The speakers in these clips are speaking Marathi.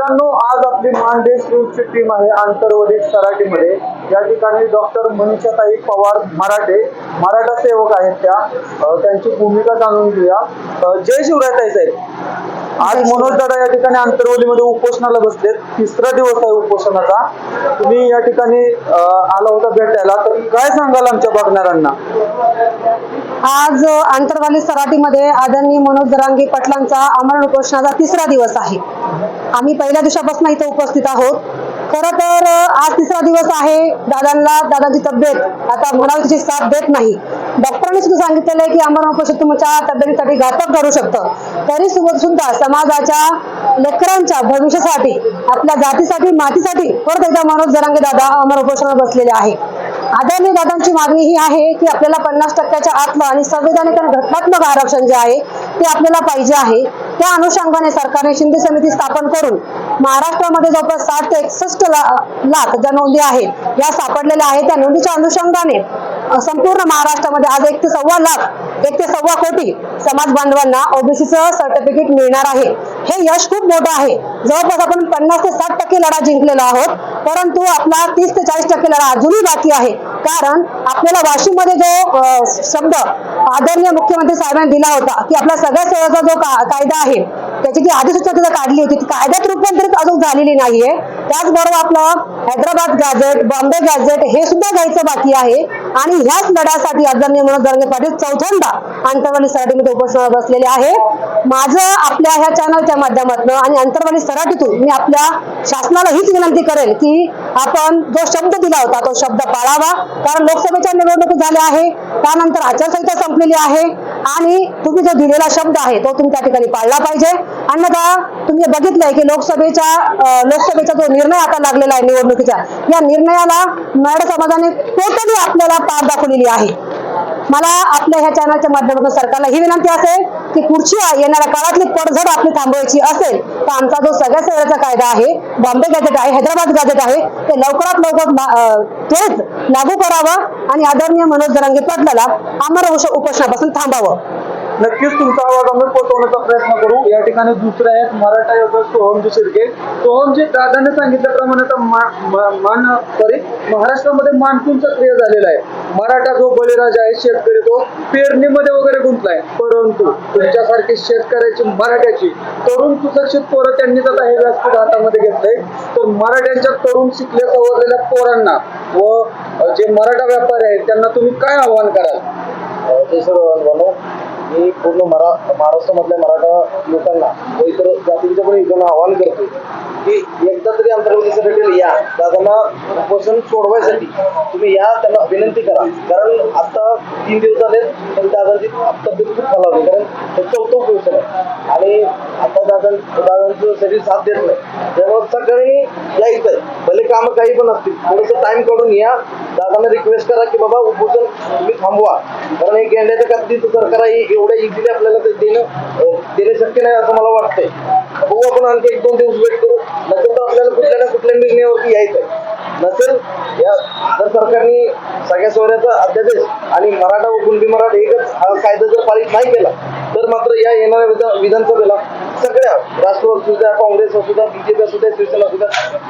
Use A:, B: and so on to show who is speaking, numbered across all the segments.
A: मित्रांनो आज आपली मानदेश न्यूजची टीम आहे आंतरवली सराटीमध्ये या ठिकाणी डॉक्टर मनीषाताई पवार मराठे मराठा सेवक आहेत त्या. त्यांची भूमिका जाणून घेऊया. जय शिवराय साहेब. आज मनोज दादा या ठिकाणी आंतरवलीमध्ये उपोषणाला बसलेत. तिसरा दिवस आहे उपोषणाचा. तुम्ही या ठिकाणी आला होता भेटायला. तर काय सांगाल आमच्या बघणाऱ्यांना?
B: आज आंतरवाली सराटीमध्ये आदरणीय मनोज जरांगे पाटलांचा अमरण उपोषणाचा तिसरा दिवस आहे. आम्ही पहिल्या दिवसापासून इथं उपस्थित आहोत. खरं तर आज तिसरा दिवस आहे. दादांना दादाची तब्येत आता म्हणावी तिची साथ देत नाही. डॉक्टरांनी सुद्धा सांगितलेलं आहे की अमरण उपोषण तुमच्या तब्येतीसाठी घातक ठरू शकतं. तरी सुद्धा सुद्धा समाजाच्या लेकरांच्या भविष्यासाठी आपल्या जातीसाठी मातीसाठी परत एकदा मनोज जरांगे दादा अमर उपोषणाला बसलेले आहे. आदरणीय दादांची मागणी ही आहे की आपल्याला पन्नास टक्क्याच्या आतलं आणि संविधानिक आणि घटनात्मक आरक्षण जे आहे ते आपल्याला पाहिजे आहे. त्या अनुषंगाने सरकारने शिंदे समिती स्थापन करून महाराष्ट्रामध्ये जवळपास साठ ते एकसष्ट ला- लाख ज्या नोंदी आहेत या सापडलेल्या आहेत त्या नोंदीच्या अनुषंगाने संपूर्ण महाराष्ट्रामध्ये आज एक ते सव्वा लाख एक ते सव्वा कोटी समाज बांधवांना ओबीसीचं सर्टिफिकेट मिळणार आहे. हे यश खूप मोठं आहे. जवळपास आपण पन्नास ते साठ टक्के लढा जिंकलेला आहोत परंतु आपला तीस ते चाळीस टक्के लढा अजूनही बाकी आहे. कारण आपल्याला वाशिममध्ये जो शब्द आदरणीय मुख्यमंत्री साहेबांनी दिला होता की आपला सगळ्या सेवेचा जो का- कायदा आहे त्याची जी अधिसूचना तिथं काढली होती ती कायद्यात रूपांतरित अजून झालेली नाहीये. त्याचबरोबर आपलं हैदराबाद गॅझेट बॉम्बे गॅझेट हे सुद्धा घ्यायचं बाकी आहे. आणि ह्याच लढ्यासाठी आदरणीय मनोज जरंगे पाटील चौथ्यांदा आंतरवाली सराठीमध्ये उपस्थित बसलेले आहे. माझं आपल्या ह्या चॅनलच्या माध्यमातून आणि आंतरवाली सराठीतून मी आपल्या शासनाला हीच विनंती करेल की आपण जो शब्द दिला होता तो शब्द पाळावा. कारण लोकसभेच्या निवडणुकी झाल्या आहे त्यानंतर आचारसंहिता संपलेली आहे. आणि तुम्ही जो दिलेला शब्द आहे तो तुम्ही त्या ठिकाणी पाळला पाहिजे. अन्यथा तुम्ही बघितलंय की लोकसभेच्या लोकसभेचा जो निर्णय आता लागलेला आहे निवडणुकीचा या निर्णयाला मराठा समाजाने टोटली आपल्याला पार दाखवलेली आहे. मला आपल्या ह्या चॅनलच्या माध्यमातून सरकारला ही विनंती असेल की पुढच्या येणाऱ्या काळातली पडझड आपली थांबवायची असेल तर आमचा जो सगळ्या सेवेचा कायदा आहे बॉम्बे गॅजेट आहे हैदराबाद गॅजेट आहे ते लवकरात लवकर त्वरित लागू करावं आणि आदरणीय मनोज जरांगे पाटलाला अमर उपोषणापासून थांबावं.
A: नक्कीच तुमचा आवाज आम्ही पोहोचवण्याचा प्रयत्न करू. या ठिकाणी दुसरे आहेत मराठा योद्धा सोहमजी शिर्के. सोहमजी दादाने सांगितल्याप्रमाणे आता मान सॉरी महाराष्ट्रामध्ये मान्सून सक्रिय झालेला आहे. मराठा जो बळीराजा आहे शेतकरी तो पेरणीमध्ये वगैरे गुंतलाय. परंतु तुमच्यासारखी शेतकऱ्याची मराठ्याची तरुण सुशिक्षित पोरं त्यांनीच आता हे व्यासपीठ हातामध्ये घेतलंय. तर मराठ्यांच्या तरुण शिकले सवरलेल्या पोरांना व जे मराठा व्यापारी आहेत त्यांना तुम्ही काय आव्हान कराल?
C: जय मी पूर्ण मरा महाराष्ट्रामधल्या मराठा लोकांना व इतर जातींच्या पण लोकांना आवाहन करतो की एकदा तरी अंतर्गतीसाठी या दादांना उपोषण सोडवायसाठी तुम्ही या त्यांना विनंती करा. कारण आता तीन दिवस झाले पण दादांची तब्येत खूप खालावली कारण हे चौथं उपोषण आहे. आणि आता दादा दादांचं शरीर साथ देत नाही. त्यामुळे सगळ्यांनी इथं भले कामं काही पण असतील थोडंसं टाइम काढून या. दादांना रिक्वेस्ट करा की बाबा उपोषण तुम्ही थांबवा. कारण हे गेंड्याच्या कागदीचं सरकार एवढ्या इझिली आपल्याला ते देणं देणे शक्य नाही असं मला वाटतंय. बघू आपण आणखी एक दोन दिवस वेट करू. नसेल तर आपल्याला कुठल्या ना कुठल्या निर्णयावरती यायचंय. नसेल या जर सरकारने सगळ्या सोहऱ्याचा अध्यादेश आणि मराठा व कुणबी मराठा एकच हा कायदा जर पारित नाही केला तर मात्र या येणाऱ्या विधान विधानसभेला सगळ्या राष्ट्रवादी असू द्या काँग्रेस असू द्या बीजेपी असू द्या शिवसेना असू द्या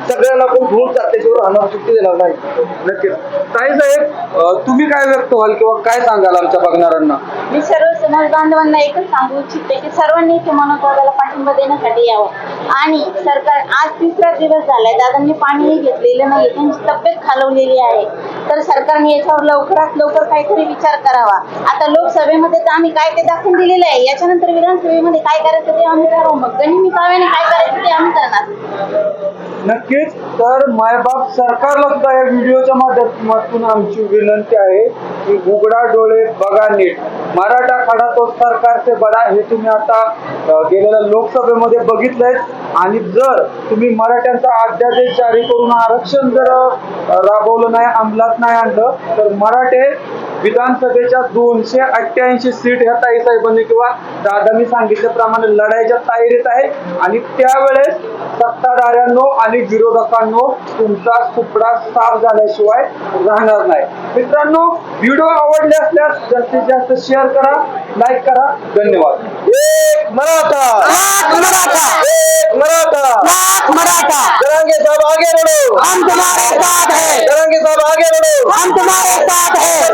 C: सगळ्यांना आपण धूळ चाटल्याशिवाय राहणार सुट्टी देणार नाही.
A: नक्कीच. ताई साहेब तुम्ही काय व्यक्त व्हाल किंवा काय सांगाल आमच्या बघणाऱ्यांना?
D: मी सर्व समाज बांधवांना एकच सांगू इच्छिते की सर्वांनी इथे मनोदादाला पाठिंबा देण्यासाठी यावं. आणि सरकार आज तिसरा दिवस झालाय दादांनी पाणीही घेतलेलं नाही त्यांची तब्येत खालवलेली आहे. तर सरकारने याच्यावर लवकरात लवकर काहीतरी विचार करावा. आता लोकसभेमध्ये तर आम्ही काय ते दाखवून दिलेलं आहे. याच्यानंतर विधानसभेमध्ये काय करायचं ते आम्ही ठरवू. मग गनिमी काव्याने काय करायचं ते आम्ही करणार.
A: नक्कीच. तर मायबाप सरकारला सुद्धा या व्हिडिओच्या माध्यमातून आमची विनंती आहे की उघडा डोळे बघा नीट. मराठा खडा तो सरकारचे बडा हे तुम्ही आता गेलेल्या लोकसभेमध्ये बघितलंय. आणि जर तुम्ही मराठ्यांचा अध्यादेश जारी करून आरक्षण जर राबवलं नाही अंमलात नाही आणलं तर मराठे विधानसभेच्या दोनशे अठ्ठ्याऐंशी सीट ह्या ताईसाहेबांनी किंवा दादांनी सांगितल्याप्रमाणे लढाईच्या तयारीत आहे. आणि त्यावेळेस सत्ताधाऱ्यांनो आणि विरोधकांनो तुमचा सुपडा साफ झाल्याशिवाय राहणार नाही. मित्रांनो व्हिडिओ आवडले असल्यास जास्तीत जास्त शेअर करा लाईक करा. धन्यवाद.
C: एक मराठा.
B: मराठा!
C: एक मराठा.
B: लाख मराठा. हम तुम्हारे साथ है.
C: जरांगे साहब आगे बढ़ो
B: हम तुम्हारे साथ है.